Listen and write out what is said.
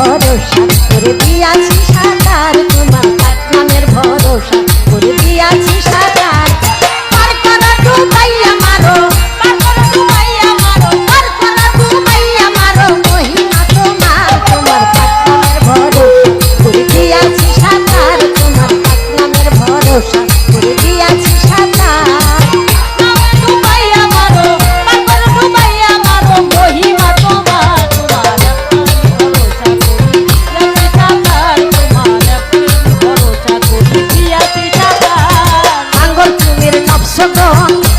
ভরসা করে দিয়াছি সাঁতার। সঙ্গ